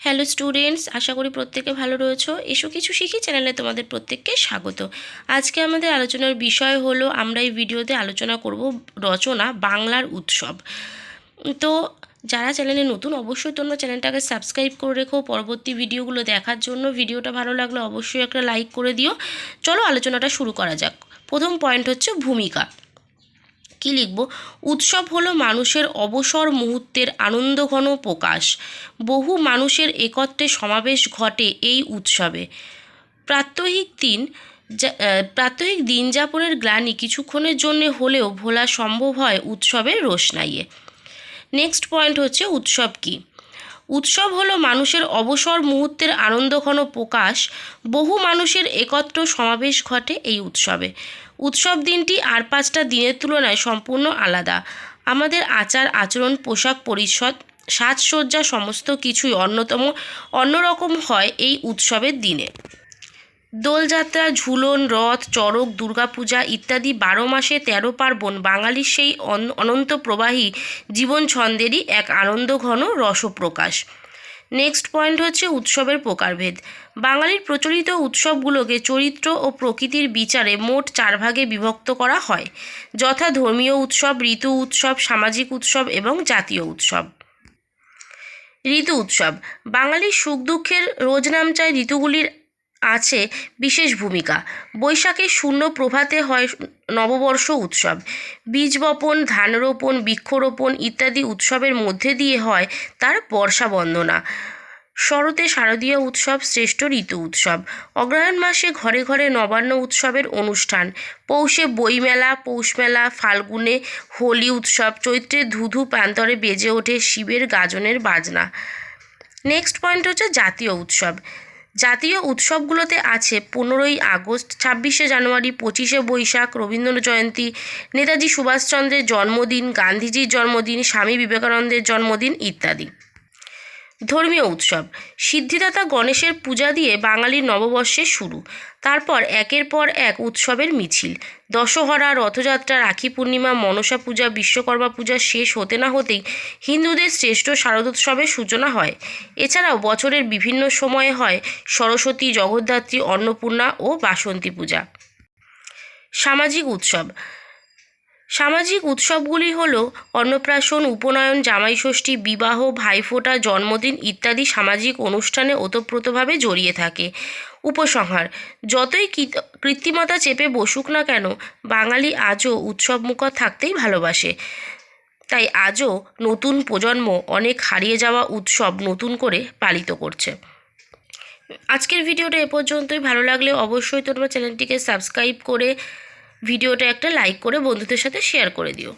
Hello students আশা করি প্রত্যেকে ভালো রয়েছো। এসো কিছু শিখি, চ্যানেলে তোমাদের প্রত্যেককে স্বাগত। আজকে আমাদের আলোচনার বিষয় হলো, আমরা এই ভিডিওতে আলোচনা করব রচনা বাংলার উৎসব। তো যারা চ্যানেলে নতুন, অবশ্যই তোমরা চ্যানেলটাকে সাবস্ক্রাইব করে রেখো। পরবর্তী ভিডিওগুলো দেখার জন্য ভিডিওটা ভালো লাগলে অবশ্যই একটা লাইক করে দিও। চলো আলোচনাটা শুরু করা যাক। প্রথম পয়েন্ট হচ্ছে ভূমিকা। কি লিখব? উৎসব হলো মানুষের অবসর মুহূর্তের আনন্দঘন প্রকাশ। বহু মানুষের একত্রে সমাবেশ ঘটে এই উৎসবে। প্রাত্যহিক দিন প্রাত্যহিক দিন যাপনের গ্লানি কিছুক্ষণের জন্য হলেও ভোলা সম্ভব হয় উৎসবের রোশনাইয়ে। নেক্সট পয়েন্ট হচ্ছে উৎসব কী? উৎসব হলো মানুষের অবসর মুহূর্তের আনন্দঘন প্রকাশ। বহু মানুষের একত্র সমাবেশ ঘটে এই উৎসবে। উৎসব দিনটি আর পাঁচটা দিনের তুলনায় সম্পূর্ণ আলাদা। আমাদের আচার, আচরণ, পোশাক পরিচ্ছদ, সাজসজ্জা সমস্ত কিছুই অন্যতম, অন্যরকম হয় এই উৎসবের দিনে। দোলযাত্রা, ঝুলন, রথ, চড়ক, দুর্গাপূজা ইত্যাদি বারো মাসে তেরো পার্বণ বাঙালির সেই অন- অনন্ত প্রবাহী জীবন ছন্দেরই এক আনন্দঘন রসপ্রকাশ। নেক্সট পয়েন্ট হচ্ছে উৎসবের প্রকারভেদ। বাঙালির প্রচলিত উৎসবগুলোকে চরিত্র ও প্রকৃতির বিচারে মোট চার ভাগে বিভক্ত করা হয়। যথা ধর্মীয় উৎসব, ঋতু উৎসব, সামাজিক উৎসব এবং জাতীয় উৎসব। ঋতু উৎসব। বাঙালির সুখ দুঃখের রোজ নামচায় ঋতুগুলির আছে বিশেষ ভূমিকা। বৈশাখের শূন্য প্রভাতে হয় নববর্ষ উৎসব। বীজ বপন, ধান রোপণ, বৃক্ষরোপণ ইত্যাদি উৎসবের মধ্যে দিয়ে হয় তার বর্ষা বন্দনা। শরতে শারদীয় উৎসব, শ্রেষ্ঠ ঋতু উৎসব। অগ্রহায়ণ মাসে ঘরে ঘরে নবান্ন উৎসবের অনুষ্ঠান। পৌষে বইমেলা, পৌষমেলা, ফাল্গুনে হোলি উৎসব, চৈত্রে ধুধু প্রান্তরে বেজে ওঠে শিবের গাজনের বাজনা। নেক্সট পয়েন্ট হচ্ছে জাতীয় উৎসব। জাতীয় উৎসবগুলোতে আছে পনেরোই আগস্ট, ছাব্বিশে জানুয়ারি, পঁচিশে বৈশাখ রবীন্দ্র জয়ন্তী, নেতাজি সুভাষচন্দ্রের জন্মদিন, গান্ধীজির জন্মদিন, স্বামী বিবেকানন্দের জন্মদিন ইত্যাদি। ধর্মীয় উৎসব। সিদ্ধিদাতা গণেশের পূজা দিয়ে বাঙালির নববর্ষের শুরু। তারপর একের পর এক উৎসবের মিছিল। দশহরা, রথযাত্রা, রাখি পূর্ণিমা, মনসা পূজা, বিশ্বকর্মা পূজা শেষ হতে না হতেই হিন্দুদের শ্রেষ্ঠ শারদোৎসবের সূচনা হয়। এছাড়াও বছরের বিভিন্ন সময়ে হয় সরস্বতী, জগদ্ধাত্রী, অন্নপূর্ণা ও বাসন্তী পূজা। সামাজিক উৎসব। সামাজিক উৎসবগুলি হল অন্নপ্রাশন, উপনয়ন, জামাইষষ্ঠী, বিবাহ, ভাইফোঁটা, জন্মদিন ইত্যাদি সামাজিক অনুষ্ঠানে ওতপ্রোতভাবে জড়িয়ে থাকে। উপসংহার, যতই কৃত্রিমতা চেপে বসুক না কেন, বাঙালি আজও উৎসবমুখর থাকতেই ভালোবাসে। তাই আজও নতুন প্রজন্ম অনেক হারিয়ে যাওয়া উৎসব নতুন করে পালিত করছে। আজকের ভিডিওটা এ পর্যন্তই। ভালো লাগলে অবশ্যই তোমরা চ্যানেলটিকে সাবস্ক্রাইব করে ভিডিওটা একটা লাইক করে বন্ধুদের সাথে শেয়ার করে দিও।